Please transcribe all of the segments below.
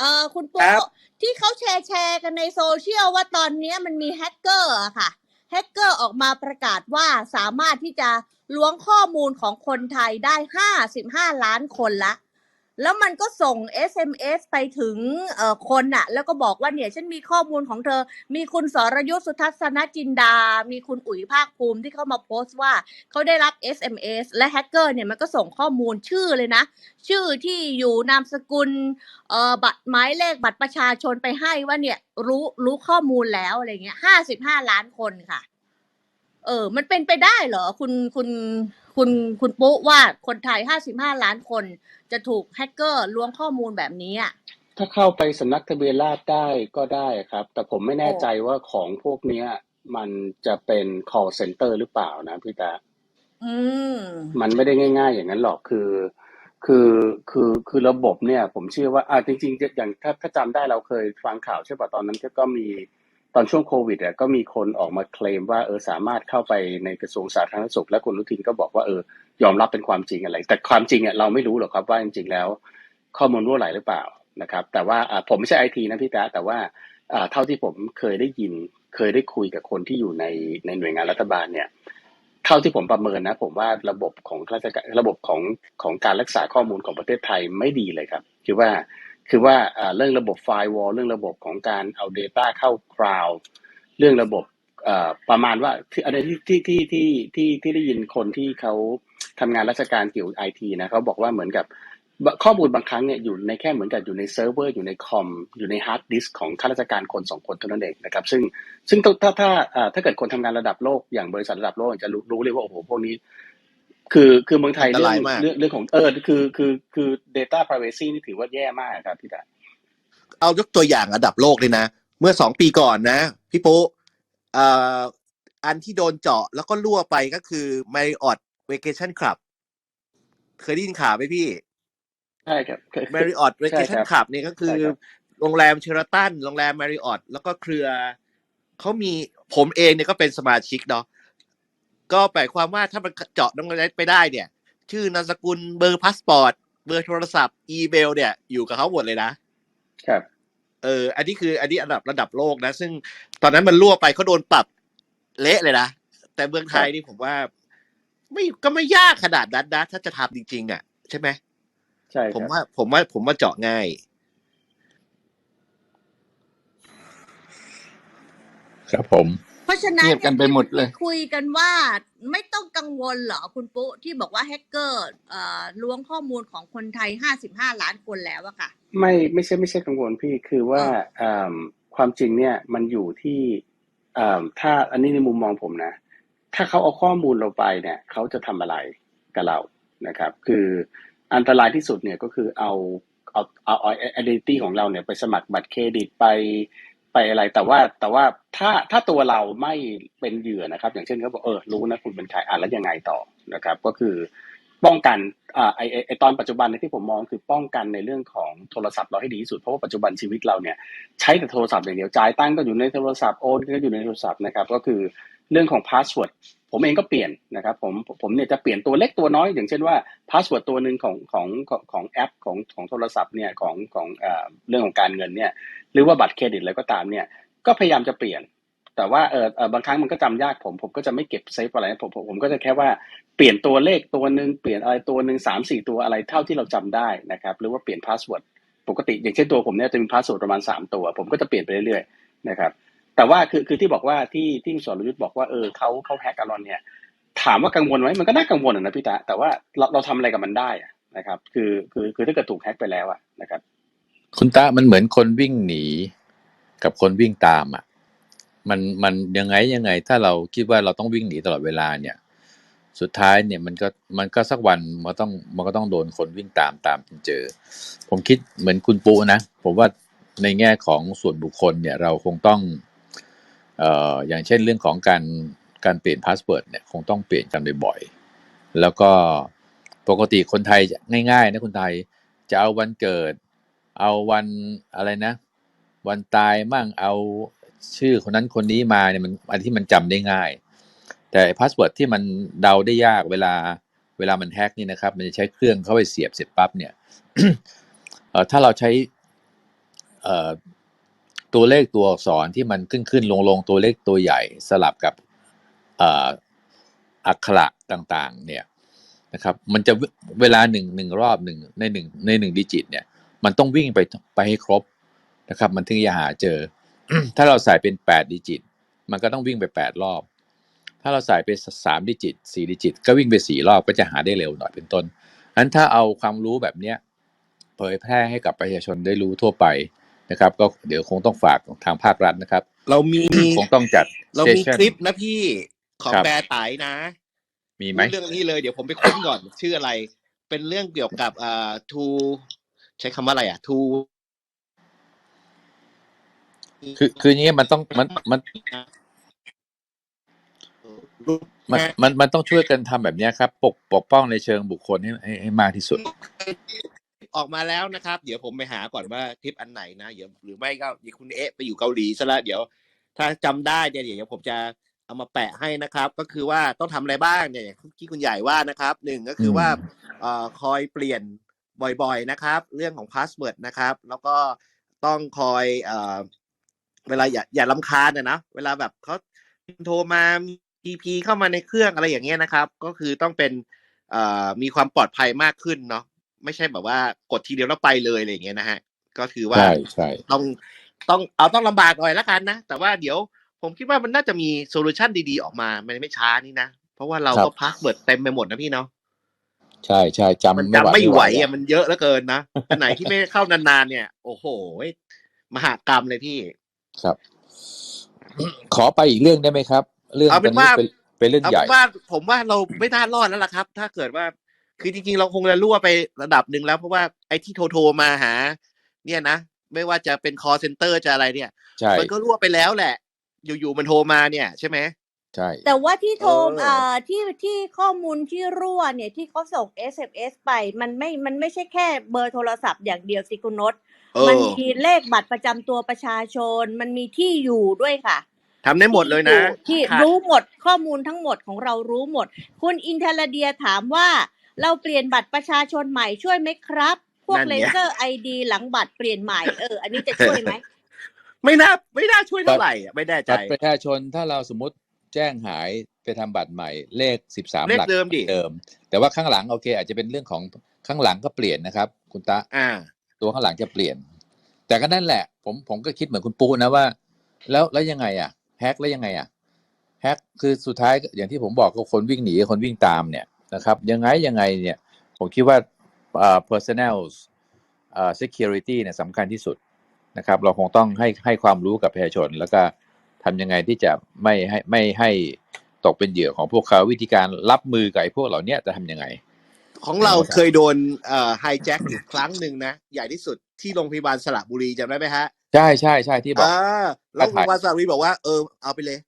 เออคุณคปุ๊รับ ที่เขาแชร์แชร์กันในโซเชียลว่าตอนเนี้ยมันมีแฮกเกอร์อะค่ะ แฮกเกอร์ออกมาประกาศว่าสามารถที่จะล้วงข้อมูลของคนไทยได้ห้าสิบห้าล้านคนละ แล้วมันก็ส่ง SMS ไปถึงคนน่ะแล้วก็บอกว่าเนี่ยฉันมีข้อมูลของเธอ มีคุณสรยุทธสุทัศนจินดา มีคุณอุ๋ยภาคภูมิที่เข้ามาโพสต์ว่าเขาได้รับ SMS และแฮกเกอร์เนี่ยมันก็ส่งข้อมูลชื่อเลยนะ ชื่อที่อยู่นามสกุลเอ่อบัตรหมายเลขบัตรประชาชนไปให้ว่าเนี่ยรู้รู้ข้อมูลแล้วอะไรเงี้ยห้าสิบห้าล้านคนค่ะ เออ มันเป็นไปได้เหรอ คุณคุณ คุณคุณปุ๊ว่าคนไทยห้าสิบห้าล้านคน จะถูกแฮกเกอร์ล้วงข้อมูลแบบนี้อะถ้าเข้าไปสำนักทะเบียนราษฎร์ได้ก็ได้ครับ แต่ผมไม่แน่โอ้ใจว่าของพวกเนี้ย มันจะเป็น call center หรือเปล่านะพี่ตาอืมมันไม่ได้ง่าย ๆ อย่างนั้นหรอกคือ คือคือคือระบบเนี่ย ผมเชื่อว่าอ่าจริง ๆ อย่างถ้าถ้าจำได้เราเคยฟังข่าวใช่ป่ะตอนนั้นก็ก็มี ตอนช่วงโควิดอะก็มีคนออกมาเคลมว่าเออสามารถเข้าไปในกระทรวงสาธารณสุข และคุณอนุทินก็บอกว่าเออยอมรับเป็นความจริงอะไร แต่ความจริงอะเราไม่รู้หรอกครับว่าจริงๆแล้ว ข้อมูลรั่วไหลหรือเปล่านะครับ แต่ว่าผมไม่ใช่ไอทีนะพี่ตาแต่ว่าเท่าที่ผมเคยได้ยินเคยได้คุยกับคนที่อยู่ในในหน่วยงานรัฐบาลเนี่ยเท่าที่ผมประเมินนะ ผมว่าระบบของราชการระบบของของการรักษาข้อมูลของประเทศไทยไม่ดีเลยครับคือว่า คือว่าเรื่องระบบไฟวอลเรื่องระบบของการเอา Data เข้าคลาวเรื่องระบบประมาณว่าที่อะไรที่ที่ที่ที่ที่ที่ได้ยินคนที่เขาทำงานราชการเกี่ยวกับไอทีนะเขาบอกว่าเหมือนกับข้อมูลบางครั้งเนี่ยอยู่ในแค่เหมือนกับอยู่ในเซิร์ฟเวอร์อยู่ในคอมอยู่ในฮาร์ดดิสก์ของข้าราชการคนสองคนเท่านั้นเองนะครับ ซึ่งซึ่งต้องถ้าถ้าถ้าเกิดคนทำงานระดับโลกอย่างบริษัทระดับโลกจะรู้รู้เลยว่าโอ้โหพวกนี้ คือคือเมืองไทยอันตเรื่อรางยมากเรื่องเรื่องของเออคือคือคือ data privacy นี่ถือว่าแย่มากครับพี่ดาเอายกตัวอย่างระดับโลกเลยนะ เมื่อสองปีก่อนนะ พี่ปุ๊เอ่ออันที่โดนเจาะแล้วก็รั่วไปก็คือ Marriott Vacation Club เคยได้ยินข่าวไหมพี่ ใช่ครับคือคือ Marriott ใช่ค Vacation รับ Club เนี่ยก็คือใช่ครับโรงแรมเชอร์ตันโรงแรม Marriott แล้วก็เครือเขามีผมเองเนี่ยก็เป็นสมาชิกเนาะ ก็แปลความว่าถ้ามันเจาะตรงนั้นไปได้เนี่ย ชื่อนามสกุลเบอร์พาสปอร์ต เบอร์โทรศัพท์ อีเมล เนี่ย อยู่กับเขาหมดเลยนะ ครับ เออ อันนี้คืออันนี้อันดับระดับโลกนะ ซึ่งตอนนั้นมันรั่วไปเขาโดนปรับเละเลยนะ แต่เมืองไทยนี่ผมว่า ไม่ก็ไม่ยากขนาดนั้นนะ ถ้าจะทำจริง ๆ อะ ใช่ไหมใช่คผมรับว่า ผมว่าผมว่าเจาะง่าย ครับผมเพ ราะฉะนั้นเงียบกันไปหมดเลย คุยกันว่าไม่ต้องกังวลเหรอคุณปุ๊ที่บอกว่าแฮกเกอร์เอ่อล้วงข้อมูลของคนไทยห้าสิบห้าล้านคนแล้วอะค่ะ ไม่ไม่ใช่ไม่ใช่กังวลพี่คือว่าอ่าความจริงเนี่ยมันอยู่ที่อ่าถ้าอันนี้ในมุมมองผมนะ ถ้าเขาเอาข้อมูลเราไปเนี่ยเขาจะทำอะไรกับเรานะครับ คืออันตรายที่สุดเนี่ยก็คือเอาเอาเอาเอา identity ของเราเนี่ยไปสมัครบัตรเครดิตไป ไปอะไรแต่ว่าแต่ว่าถ้าถ้าตัวเราไม่เป็นเหยื่อนะครับ อย่างเช่นเขาบอกเออรู้นะคุณเป็นใครอะแล้วยังไงต่อนะครับ ก็คือป้องกันอ่าไอไอตอนปัจจุบันในที่ผมมองคือป้องกันในเรื่องของโทรศัพท์เราให้ดีที่สุดเพราะว่าปัจจุบันชีวิตเราเนี่ยใช้แต่โทรศัพท์อย่างเดียวจ่ายตังค์ก็อยู่ในโทรศัพท์โอนก็อยู่ในโทรศัพท์นะครับ ก็คือ เรื่องของพาสเวิร์ดผมเองก็เปลี่ยนนะครับผมผมเนี่ยจะเปลี่ยนตัวเล็กตัวน้อย อย่างเช่นว่าพาสเวิร์ดตัวหนึ่งของของของแอปของของโทรศัพท์เนี่ยของของเรื่องของการเงินเนี่ยหรือว่าบัตรเครดิตอะไรก็ตามเนี่ยก็พยายามจะเปลี่ยน แต่ว่าเออบางครั้งมันก็จำยากผม ผมก็จะไม่เก็บเซฟอะไรผมผมผมก็จะแค่ว่าเปลี่ยนตัวเลขตัวหนึ่งเปลี่ยนอะไรตัวหนึ่งสามสี่ตัวอะไรเท่าที่เราจำได้นะครับหรือว่าเปลี่ยนพาสเวิร์ดปกติอย่างเช่นตัวผมเนี่ยจะมีพาสเวิร์ดประมาณสามตัว ผมก็จะเปลี่ยนไปเรื่อยๆนะครับ แต่ว่าคือคือที่บอกว่าที่ที่คุณสรยุทธ์บอกว่าเออเขาเขาแฮกอารอนเนี่ยถามว่ากังวลไหมมันก็น่ากังวลอะนะพี่ตาแต่ว่าเราเราทำอะไรกับมันได้นะครับ คือคือคือถ้าเกิดถูกแฮกไปแล้วอะนะครับ คุณตามันเหมือนคนวิ่งหนี กับคนวิ่งตามอะ มันมันยังไงยังไง ถ้าเราคิดว่าเราต้องวิ่งหนีตลอดเวลาเนี่ย สุดท้ายเนี่ยมันก็มันก็สักวันมันต้องมันก็ต้องโดนคนวิ่งตามตามจนเจอ ผมคิดเหมือนคุณปูนะ ผมว่าในแง่ของส่วนบุคคลเนี่ย เราคงต้อง อย่างเช่นเรื่องของการการเปลี่ยนพาสเวิร์ดเนี่ยคงต้องเปลี่ยนกันบ่อยๆ แล้วก็ปกติคนไทยง่ายๆนะคนไทยจะเอาวันเกิด เอาวันอะไรนะ วันตายมั่งเอาชื่อคนนั้นคนนี้มาเนี่ยมันอันที่มันจำได้ง่าย แต่พาสเวิร์ดที่มันเดาได้ยากเวลาเวลามันแฮกนี่นะครับ มันจะใช้เครื่องเข้าไปเสียบเสร็จปั๊บเนี่ยถ้าเราใช้ ตัวเลขตัวอักษรที่มันขึ้นขึ้นลงลงตัวเลขตัวใหญ่สลับกับอักขระต่างๆ เนี่ยนะครับ มันจะเวลาหนึ่งหนึ่งรอบหนึ่งในหนึ่งในหนึ่งดิจิต เนี่ย มันต้องวิ่งไปไปให้ครบนะครับ มันถึงจะหาเจอ ถ้าเราใส่เป็นแปดดิจิต มันก็ต้องวิ่งไปแปดรอบ ถ้าเราใส่เป็นสามดิจิตสี่ดิจิต ก็วิ่งไปสี่รอบก็จะหาได้เร็วหน่อยเป็นต้นนั้นถ้าเอาความรู้แบบเนี้ยเผยแพร่ให้กับประชาชนได้รู้ทั่วไป นะครับ ก็เดี๋ยวคงต้องฝากทางภาครัฐนะครับ เรามีคงต้องจัดเรามี session คลิปนะพี่ของครับแปรไตายนะ มีไหมพูดเรื่องนี้เลยเดี๋ยวผมไปค้นก่อนชื่ออะไร เป็นเรื่องเกี่ยวกับอ่าทู ใช้คำว่าอะไรอะทูคือคืออย่างนี้มันต้องมันมันมันมันมันต้องช่วยกันทำแบบเนี้ยครับ ปกปกป้องในเชิงบุคคลให้ให้ให้มากที่สุด ออกมาแล้วนะครับ เดี๋ยวผมไปหาก่อนว่าคลิปอันไหนนะเดี๋ยวหรือไม่ก็เดี๋ยวคุณเอ๊ะไปอยู่เกาหลีซะแล้วเดี๋ยว ถ้าจำได้เนี่ยเดี๋ยวผมจะเอามาแปะให้นะครับ ก็คือว่าต้องทำอะไรบ้างเนี่ยอย่างที่คุณใหญ่ว่านะครับหนึ่งก็คือว่าอืมเอ่อคอยเปลี่ยนบ่อยๆนะครับ เรื่องของพาสเวิร์ดนะครับ แล้วก็ต้องคอยเอ่อเวลาอย่าอย่าลำคาญนะนะเวลาแบบเขาโทรมามีพีเข้ามาในเครื่องอะไรอย่างเงี้ยนะครับ ก็คือต้องเป็นเอ่อมีความปลอดภัยมากขึ้นเนาะ ไม่ใช่แบบว่ากดทีเดียวแล้วไปเลยอะไรอย่างเงี้ยนะฮะ ก็คือว่าใช่ใช่ต้องต้องเอาต้องลำบากหน่อยละกันนะ แต่ว่าเดี๋ยวผมคิดว่ามันน่าจะมีโซลูชันดีๆ ออกมามันไม่ช้านี่นะ เพราะว่าเราก็พาสเวิร์ดเต็มไปหมดนะพี่เนาะใช่ใช่จำมันไม่จำไม่ไหวอะอะมันเยอะเหลือเกินนะอันไหนที่ไม่เข้านานๆเนี่ย โอ้โหมหากรรมเลยพี่ครับ ขอไปอีกเรื่องได้ไหมครับ เรื่องเอาเป็นตว่าเป็นเป็นเรื่องเอาใหญ่เป็นว่าผมว่าเราไม่น่ารอดแล้วล่ะครับ ถ้าเกิดว่า คือจริงๆ เราคงจะรั่วไประดับหนึ่งแล้ว เพราะว่าไอ้ที่โทรโทรมาหา เนี่ยนะ ไม่ว่าจะเป็น call center จะอะไรเนี่ย ใช่มันก็รั่วไปแล้วแหละ อยู่ๆมันโทรมาเนี่ยใช่ไหม ใช่ แต่ว่าที่โทรเออ เอ่อที่ที่ข้อมูลที่รั่วเนี่ยที่เขาส่ง SMS ไปมันไม่มันไม่ใช่แค่เบอร์โทรศัพท์อย่างเดียวสิคุณนศเอมันอมีเลขบัตรประจำตัวประชาชน มันมีที่อยู่ด้วยค่ะ ทำได้หมดเลยนะที่ค่ะรู้หมดข้อมูลทั้งหมดของเรารู้หมด คุณอินเทลเดียถามว่า เราเปลี่ยนบัตรประชาชนใหม่ช่วยไหมครับ พวกนั่นเลไง เซอร์ไอดีหลังบัตรเปลี่ยนใหม่เอออันนี้จะช่วยไหม ไม่น่าไม่น่าช่วยเท่าไหร่อะไม่แน่ใจ บัตรประชาชนถ้าเราสมมติแจ้งหายไปทำบัตรใหม่เลขสิบสามเลขหลักเดิมดิ เดิม แต่ว่าข้างหลังโอเค อาจจะเป็นเรื่องของข้างหลังก็เปลี่ยนนะครับ คุณตาอ่า ตัวข้างหลังจะเปลี่ยน แต่ก็นั่นแหละ ผมผมก็คิดเหมือนคุณปูนะว่า แล้วแล้วยังไงอะแฮกแล้วยังไงอะแฮกคือสุดท้ายอย่างที่ผมบอกก็คนวิ่งหนีคนวิ่งตามเนี่ย นะครับ ยังไงยังไงเนี่ย ผมคิดว่าอ่า personnel อ่า security เนี่ยสำคัญที่สุดนะครับ เราคงต้องให้ให้ความรู้กับประชาชน แล้วก็ทำยังไงที่จะไม่ให้ไม่ให้ตกเป็นเหยื่อของพวกเขาวิธีการรับมือกับไอ้พวกเหล่าเนี้ยจะทำยังไง ของเราครับเคยโดนเอ่อไฮแจ็คอยู่ครั้งหนึ่งนะ ใหญ่ที่สุดที่โรงพยาบาลสระบุรีจำได้ไหมฮะใช่ใช่ใช่ที่บอกอ่าแล้วโรงพยาบาลสระบุรีบอกว่าเออเอาไปเลย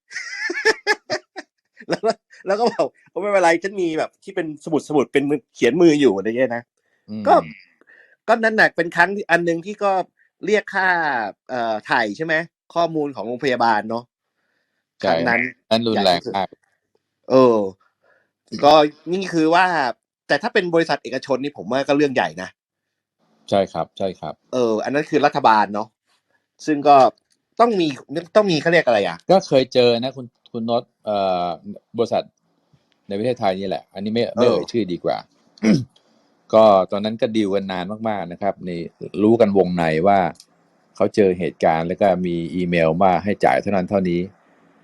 แล้วก็แล้วก็บอกโอ้ ไม่เป็นไรฉันมีแบบที่เป็นสมุดสมุดเป็นมือเขียนมืออยู่อะไรเงี้ยนะอืมก็ก็นั่นแหละเป็นครั้งที่อันหนึ่งที่ก็เรียกค่าเอ่อถ่ายใช่ไหมข้อมูลของโรงพยาบาลเนาะคใช่รั้งนั้นนั้นรุนแรงมากเออ ก็นี่คือว่า แต่ถ้าเป็นบริษัทเอกชนนี่ผมว่าก็เรื่องใหญ่นะใช่ครับ ใช่ครับ เออ อันนั้นคือรัฐบาลเนาะซึ่งก็ต้องมีต้องมีเขาเรียกอะไรอะ ก็เคยเจอนะ คุณคุณน็อตเอ่อบริษัท ในประเทศไทยนี่แหละ อันนี้ไม่ไม่เออเอ่ยชื่อดีกว่า ก็ตอนนั้นก็ดีลกันนานมาก ๆนะครับนี่รู้กันวงในว่าเขาเจอเหตุการณ์แล้วก็มีอีเมลมาให้จ่ายเท่านั้นเท่านี้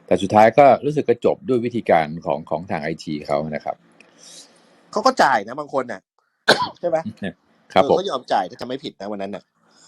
แต่สุดท้ายก็รู้สึกกระจบด้วยวิธีการของของทางไอทีเขานะครับเขาก็จ่ายนะบางคนน่ะ ใช่ไหมครับเออผมเขายอมจ่ายถ้าจำไม่ผิดนะวันนั้นน่ะ